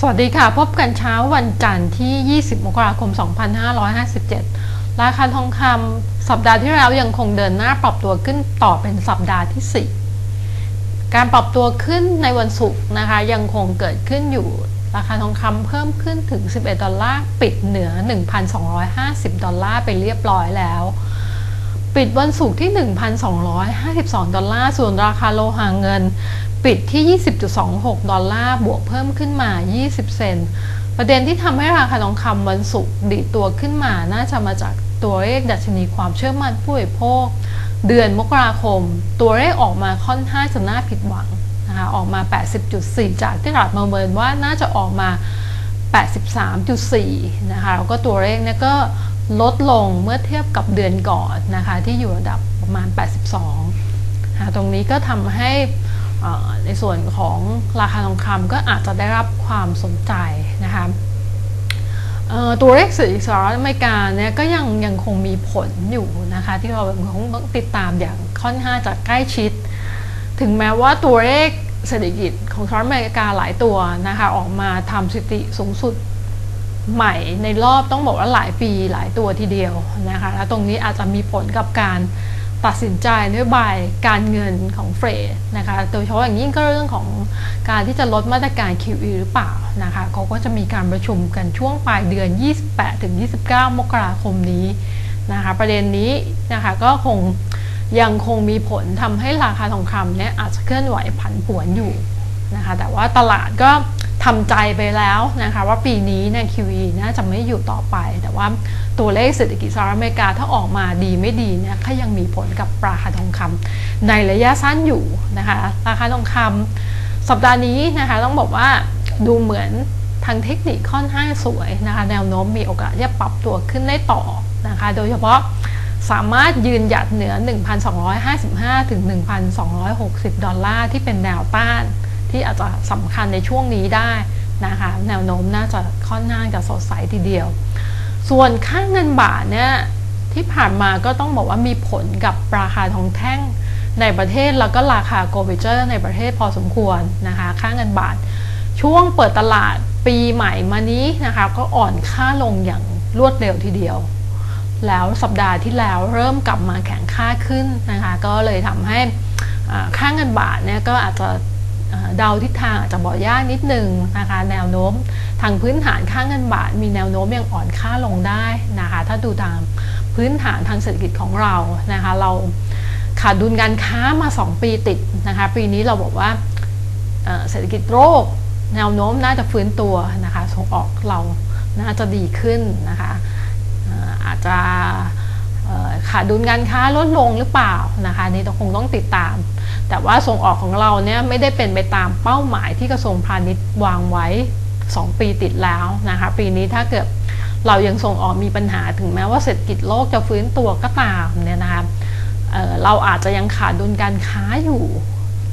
สวัสดีค่ะ พบกันเช้าวันจันทร์ที่ 20 มกราคม 2557 ราคาทองคำสัปดาห์ที่แล้วยังคงเดินหน้าปรับตัวขึ้นต่อเป็นสัปดาห์ที่ 4 การปรับตัวขึ้นในวันศุกร์นะคะ ยังคงเกิดขึ้นอยู่ ราคาทองคำเพิ่มขึ้นถึง 11 ดอลลาร์ ปิดเหนือ 1,250 ดอลลาร์ไปเรียบร้อยแล้ว ปิดวันศุกร์ที่ 1,252 ดอลลาร์ ส่วนราคาโลหะเงิน ปิดที่ 20.26 ดอลลาร์ บวกเพิ่มขึ้นมา 20 เซนต์ ประเด็นที่ทำให้ราคาทองคำวันศุกร์ดีตัวขึ้นมา น่าจะมาจากตัวเลขดัชนีความเชื่อมั่นผู้บริโภค เดือนมกราคม ตัวเลขออกมาค่อนข้างจะน่าผิดหวังนะคะ ออกมา 80.4 จากที่ตลาดประเมินว่าน่าจะออกมา 83.4 นะคะ แล้วก็ตัวเลขเนี่ยก็ลดลงเมื่อเทียบกับเดือนก่อนนะคะ ที่อยู่ระดับประมาณ 82นะตรงนี้ก็ทำให้ ในส่วนของราคาทองคำก็อาจจะได้รับความสนใจนะคะตัวเลขเศรษฐกิจสหรัฐอเมริกาเนี่ยก็ยังยังคงมีผลอยู่นะคะที่เราคงต้องติดตามอย่างค่อนข้างจะใกล้ชิด ถึงแม้ว่าตัวเลขเศรษฐกิจของสหรัฐอเมริกาหลายตัวนะคะออกมาทำสถิติสูงสุดใหม่ในรอบต้องบอกว่าหลายปีหลายตัวทีเดียวนะคะและตรงนี้อาจจะมีผลกับการ ตัดสินใจนโยบายการเงินของเฟดนะคะ โดยเฉพาะอย่างยิ่งก็เรื่องของการที่จะลดมาตรการ QE หรือเปล่านะคะเขาก็จะมีการประชุมกันช่วงปลายเดือน 28-29 มกราคมนี้นะคะ ประเด็นนี้นะคะก็คงยังคงมีผลทำให้ราคาทองคำเนี่ยอาจจะเคลื่อนไหวผันผวนอยู่ นะคะแต่ว่าตลาดก็ทำใจไปแล้วนะคะว่าปีนี้เนี่ย QE น่าจะไม่อยู่ต่อไป แต่ว่าตัวเลขเศรษฐกิจสหรัฐอเมริกาถ้าออกมาดีไม่ดีเนี่ยก็ยังมีผลกับราคาทองคำในระยะสั้นอยู่นะคะราคาทองคำสัปดาห์นี้นะคะต้องบอกว่าดูเหมือนทางเทคนิคค่อนข้างสวยนะคะแนวโน้มมีโอกาสจะปรับตัวขึ้นได้ต่อนะคะโดยเฉพาะสามารถยืนหยัดเหนือ 1,255 ถึง 1,260 ดอลลาร์ที่เป็นแนวต้าน ที่อาจจะสำคัญในช่วงนี้ได้นะคะแนวโน้มน่าจะค่อนข้างจะสดใสทีเดียว ส่วนค่าเงินบาทเนี่ยที่ผ่านมาก็ต้องบอกว่ามีผลกับราคาทองแท่งในประเทศแล้วก็ราคาโกลเวเจอร์ในประเทศพอสมควรนะคะค่าเงินบาท ช่วงเปิดตลาดปีใหม่มานี้นะคะก็อ่อนค่าลงอย่างรวดเร็วทีเดียว แล้วสัปดาห์ที่แล้วเริ่มกลับมาแข็งค่าขึ้นนะคะก็เลยทำให้ค่าเงินบาทเนี่ยก็อาจจะ เดาทิศทางอาจจะบอกยากนิดหนึ่งนะคะแนวโน้มทางพื้นฐานค่าเงินบาท มีแนวโน้มยังอ่อนค่าลงได้นะคะถ้าดูตามพื้นฐานทางเศรษฐกิจของเรานะคะเราขาดดุลการค้ามา 2 ปีติดนะคะปีนี้เราบอกว่าเศรษฐกิจโลกแนวโน้มน่าจะฟื้นตัวนะคะส่งออกเราน่าจะดีขึ้นนะคะอาจจะ ขาดดุลการค้าลดลงหรือเปล่านะคะนี่ต้องคงต้องติดตาม แต่ว่าส่งออกของเราเนี่ยไม่ได้เป็นไปตามเป้าหมายที่กระทรวงพาณิชย์วางไว้ 2 ปีติดแล้วนะคะปีนี้ถ้าเกิดเรายังส่งออกมีปัญหาถึงแม้ว่าเศรษฐกิจโลกจะฟื้นตัวก็ตามเนี่ยนะคะเเราอาจจะยังขาดดุลการค้าอยู่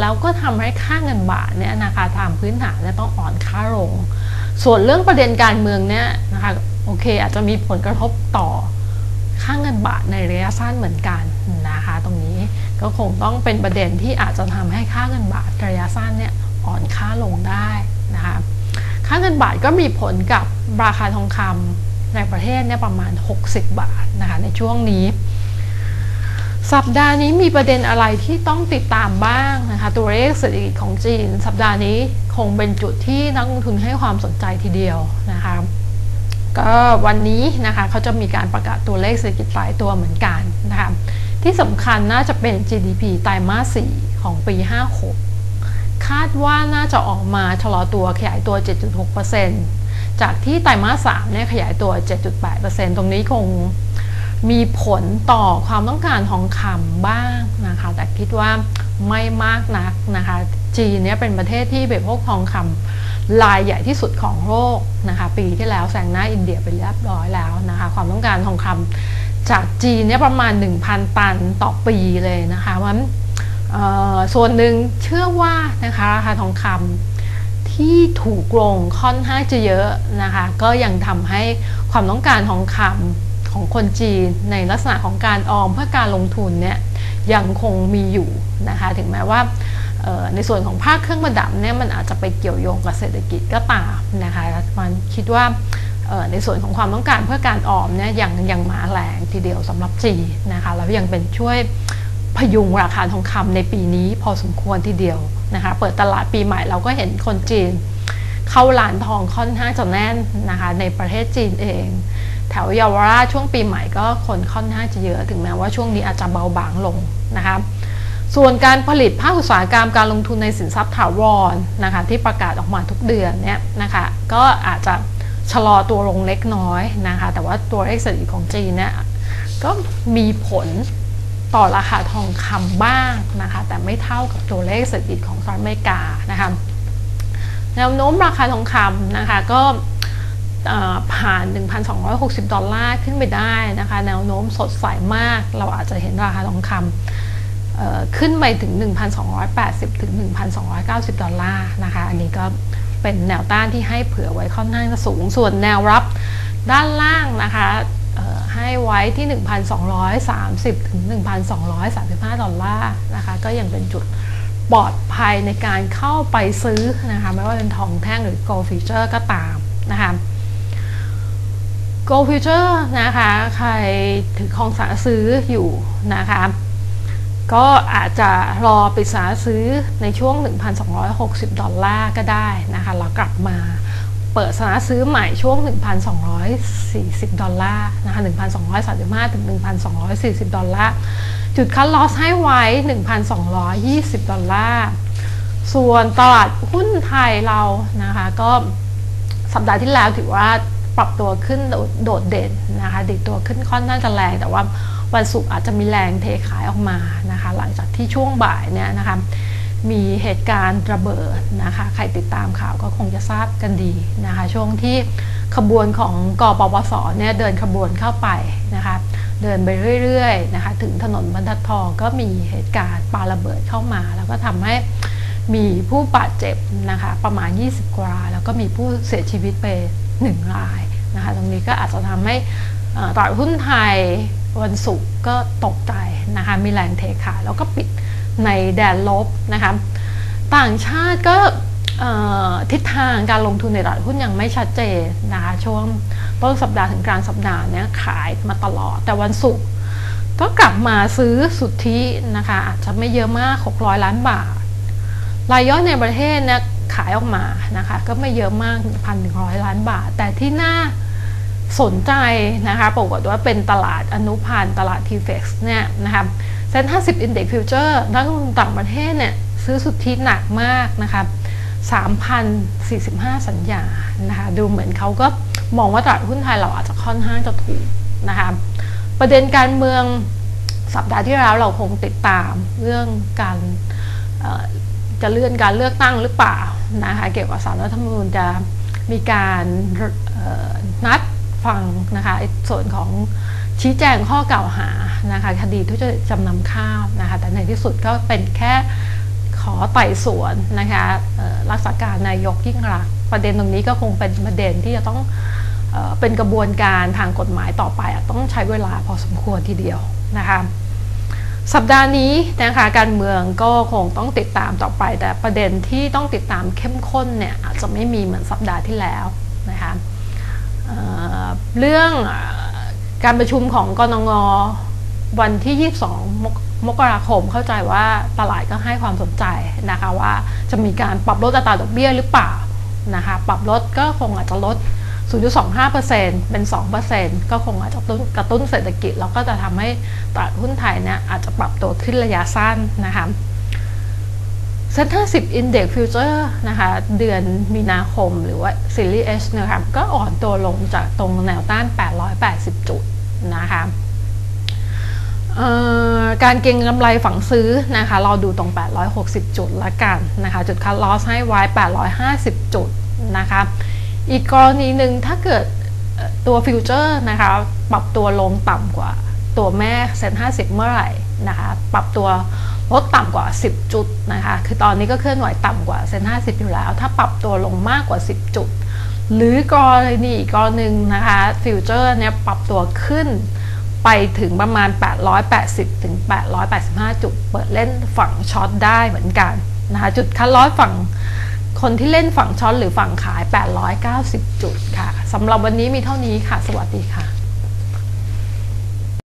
แล้วก็ทำให้ค่าเงินบาทเนี่ยนะคะตามพื้นฐานเนี่ยต้องอ่อนค่าลง ส่วนเรื่องประเด็นการเมืองเนี่ยนะคะโอเคอาจจะมีผลกระทบต่อ ค่าเงินบาทในระยะสั้นเหมือนกันนะคะตรงนี้ก็คงต้องเป็นประเด็นที่อาจจะทำให้ค่าเงินบาทระยะสั้นเนี่ยอ่อนค่าลงได้นะคะค่าเงินบาทก็มีผลกับราคาทองคำในประเทศเนี่ยประมาณ 60 บาทนะคะในช่วงนี้ สัปดาห์นี้มีประเด็นอะไรที่ต้องติดตามบ้างนะคะตัวเลขเศรษฐกิจของจีน สัปดาห์นี้คงเป็นจุดที่นักลงทุนให้ความสนใจทีเดียวนะคะ ก็วันนี้นะคะเขาจะมีการประกาศตัวเลขเศรษฐกิจหลายตัวเหมือนกันนะคะที่สำคัญน่าจะเป็น GDP ไตรมาส 4 ของปี 56 คาดว่าน่าจะออกมาชะลอตัวขยายตัว 7.6%จากที่ไตรมาส 3 เนี่ยขยายตัว 7.8%ตรงนี้คงมีผลต่อความต้องการทองคำบ้างนะคะ แต่คิดว่าไม่มากนักนะคะ จีนเนี่ยเป็นประเทศที่เบริโภคทองคำ รายใหญ่ที่สุดของโลกนะคะปีที่แล้วแซงหน้าอินเดียไปเรียบร้อยแล้วนะคะความต้องการทองคำจากจีนเนี่ยประมาณ 1,000 ตันต่อปีเลยนะคะวันส่วนหนึ่งเชื่อว่านะคะราคาทองคำที่ถูกลงค่อนข้างจะเยอะนะคะก็ยังทำให้ความต้องการทองคำของคนจีนในลักษณะของการออมเพื่อการลงทุนเนี่ยยังคงมีอยู่นะคะถึงแม้ว่า ในส่วนของภาคเครื่องประดับเนี่ยมันอาจจะไปเกี่ยวโยงกับเศรษฐกิจก็ตามนะคะมันคิดว่าในส่วนของความต้องการเพื่อการออมเนี่ยยังยังมาแรงทีเดียวสำหรับจีนนะคะแล้วยังเป็นช่วยพยุงราคาทองคำในปีนี้พอสมควรทีเดียวนะคะเปิดตลาดปีใหม่เราก็เห็นคนจีน เข้าร้านทองค่อนข้างจะแน่นนะคะในประเทศจีนเอง แถวเยาวราชช่วงปีใหม่ก็คนค่อนข้างจะเยอะถึงแม้ว่าช่วงนี้อาจจะเบาบางลงนะคะ ส่วนการผลิตภาคอุตสาหกรรมการลงทุนในสินทรัพย์ถาวรนะคะที่ประกาศออกมาทุกเดือนเนี่ยนะคะก็อาจจะชะลอตัวลงเล็กน้อยนะคะแต่ว่าตัวเลขเศรษฐกิจของจีนเนี่ยก็มีผลต่อราคาทองคำบ้างนะคะแต่ไม่เท่ากับตัวเลขเศรษฐกิจของสหรัฐอเมริกานะคะแนวโน้มราคาทองคำนะคะก็ผ่าน 1,260 ดอลลาร์ขึ้นไปได้นะคะ แนวโน้มสดใสมาก เราอาจจะเห็นราคาทองคำ ขึ้นไปถึง 1,280 ถึง 1,290 ดอลลาร์นะคะ อันนี้ก็เป็นแนวต้านที่ให้เผื่อไว้ค่อนข้างสูง ส่วนแนวรับด้านล่างนะคะให้ไว้ที่ 1,230 ถึง 1,235 ดอลลาร์นะคะ ก็ยังเป็นจุดปลอดภัยในการเข้าไปซื้อนะคะ ไม่ว่าเป็นทองแท่งหรือ gold future ก็ตามนะคะ gold future นะคะ ใครถือคองสาซื้ออยู่นะคะ ก็อาจจะรอปิดสาซื้อในช่วง 1,260 ดอลลาร์ก็ได้นะคะแล้วกลับมาเปิดสนาซื้อใหม่ช่วง 1,240 ดอลลาร์นะคะ 1,235 ถึง 1,240 ดอลลาร์ จุดคัดลอสให้ไว้ 1,220 ดอลลาร์ ส่วนตลาดหุ้นไทยเรานะคะ ก็สัปดาห์ที่แล้วถือว่าปรับตัวขึ้นโดดเด่นนะคะ ดิดตัวขึ้นค่อนข้างจะแรงแต่ว่า วันศุกร์อาจจะมีแรงเทขายออกมานะคะหลังจากที่ช่วงบ่ายเนี่ยนะคะมีเหตุการณ์ระเบิดนะคะใครติดตามข่าวก็คงจะทราบกันดีนะคะช่วงที่ขบวนของกปปสเนี่ยเดินขบวนเข้าไปนะคะเดินไปเรื่อยๆนะคะถึงถนนบรรทัดทองก็มีเหตุการณ์ปาระเบิดเข้ามา แล้วก็ทำให้มีผู้บาดเจ็บนะคะประมาณ 20 กว่าแล้วก็มีผู้เสียชีวิตไป1รายนะคะตรงนี้ก็อาจจะทำให้ตลาดหุ้นไทยวันศุกร์ก็ตกใจนะคะมีแรงเทขายแล้วก็ปิดในแดนลบนะคะต่างชาติก็ทิศทางการลงทุนในตลาดหุ้นยังไม่ชัดเจนนะคะช่วงต้นสัปดาห์ถึงกลางสัปดาห์เนี้ยขายมาตลอด แต่วันศุกร์ก็กลับมาซื้อสุทธินะคะอาจจะไม่เยอะมาก 600 ล้านบาท รายย่อยในประเทศเนี่ยขายออกมานะคะก็ไม่เยอะมาก 1,100 ล้านบาท แต่ที่น่า สนใจนะคะปรากฏว่าเป็นตลาดอนุพันธ์ตลาดทีเฟกซ์เนี่ยนะคะเซ็น50 Index Future นักลงทุนต่างประเทศเนี่ยซื้อสุทธิหนักมากนะคะ3,045 สัญญานะคะดูเหมือนเขาก็มองว่าตลาดหุ้นไทยเราอาจจะค่อนข้างจะถูกนะคะประเด็นการเมืองสัปดาห์ที่แล้วเราคงติดตามเรื่องการจะเลื่อนการเลือกตั้งหรือเปล่านะคะเกี่ยวกับสารรัฐธรรมนูญจะมีการนัด ฟังนะคะส่วนของชี้แจงข้อกล่าวหานะคะคดีทุจริตจำนำข้าวนะคะแต่ในที่สุดก็เป็นแค่ขอไต่สวนนะคะรักษาการนายกยิ่งรักประเด็นตรงนี้ก็คงเป็นประเด็นที่จะต้องเป็นกระบวนการทางกฎหมายต่อไปต้องใช้เวลาพอสมควรทีเดียวนะคะสัปดาห์นี้นะคะการเมืองก็คงต้องติดตามต่อไป แต่ประเด็นที่ต้องติดตามเข้มข้นเนี่ยอาจจะไม่มีเหมือนสัปดาห์ที่แล้วนะคะ เรื่องการประชุมของกนงวันที่ 22 มกราคมเข้าใจว่าตลาดก็ให้ความสนใจนะคะว่าจะมีการปรับลดอัตราดอกเบี้ยหรือเปล่านะคะปรับลดก็คงอาจจะลด 0.25%เป็น 2%ก็คงอาจจะกระตุ้นเศรษฐกิจ แล้วก็จะทำให้ตลาดหุ้นไทยเนี่ยอาจจะปรับตัวขึ้นระยะสั้นนะคะ ซ็นเตอร์10 Index Future นะคะเดือนมีนาคมหรือว่า Series H นะคะก็อ่อนตัวลงจากตรงแนวต้าน 880 จุดนะคะการเก็งกำไรฝังซื้อนะคะเราดูตรง 860 จุดละกันนะคะจุดคัดลอสให้ไว้ 850 จุดนะคะอีกกรณีหนึ่งถ้าเกิดตัวฟิวเจอร์นะคะปรับตัวลงต่ำกว่าตัวแม่เซ็น50 เมื่อไหร่นะคะปรับตัว ลดต่ำกว่า 10 จุดนะคะคือตอนนี้ก็เคลื่อนไหวต่ำกว่าเซ็น50อยู่แล้ว ถ้าปรับตัวลงมากกว่า 10 จุด หรือกรณีอีกกรณีนะคะฟิวเจอร์เนี่ยปรับตัวขึ้นไปถึงประมาณ 880 ถึง 885 จุด เปิดเล่นฝั่งช็อตได้เหมือนกันนะคะจุดคัดลอสฝั่งคนที่เล่นฝั่งช็อตหรือฝั่งขาย 890 จุดค่ะสำหรับวันนี้มีเท่านี้ค่ะ สวัสดีค่ะ